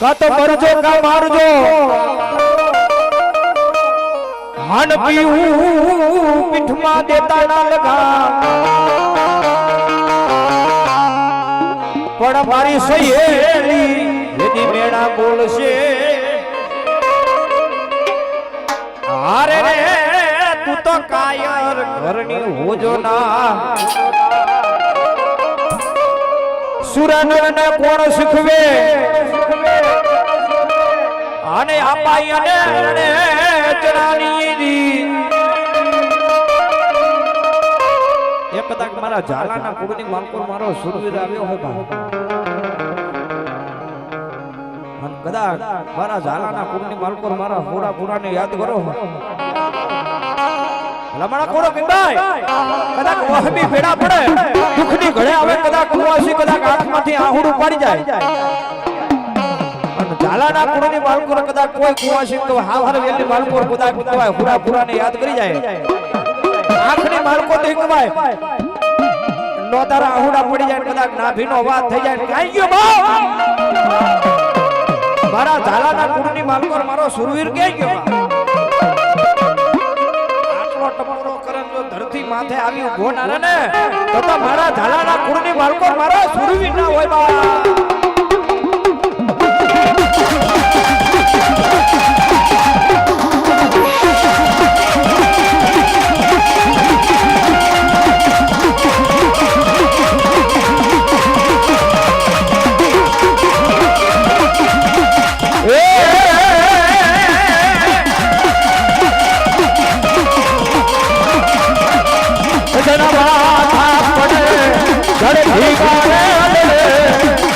કા તો મરજો કા મારજો હાન પીવું પીઠમાં દેતા ના લગા. પણ મારી સહેલી યદી મેળા બોલશે. હારે રે તું તો કાયર ઘરની હોજો ના. સુરનર કોણ શીખવે? આપાઈ અને રણે મારા ઝાલાના કુળની માલકોર મારો સુરવીર આવ્યો હોય બા. કદાચ મારા ઝાલાના કુળની માલકોર મારા પૂરા પૂરાને કદાચ વહમી ઘડે આવે, કદાચ કુવાસી કદાચ આંખમાંથી આહુડું પાડી જાય. ઝાલાના કુળની માલકોર કદાચ કોઈ કુવાસી તો હાવર વેલી બાળકો કદાચ કહેવાય હુરા પુરાને યાદ કરી જાય. આંખની બાળકો તો કહેવાય નો તારા આહુડા પડી જાય કદાચ નાભીનો વાત થઈ જાય કાઈ ગયો બા મારા ઝાલાના કુળની બાળકો મારો સુરવીર ક્યાં ગયો ધરતી માથે આવી ઊભો ના ને. તો મારા ઝાલાના કુળની બાળકો મારો સુરવીર ના હોય બા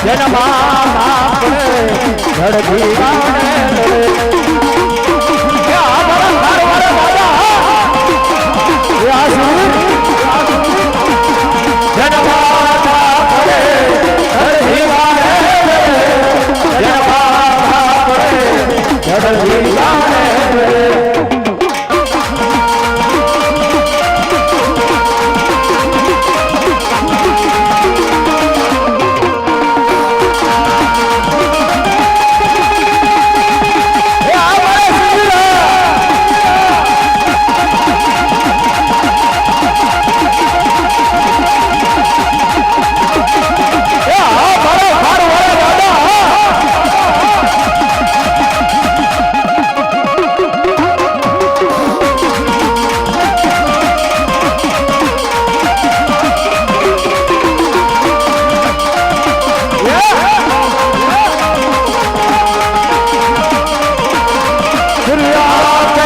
જન્મા પડે Hallelujah.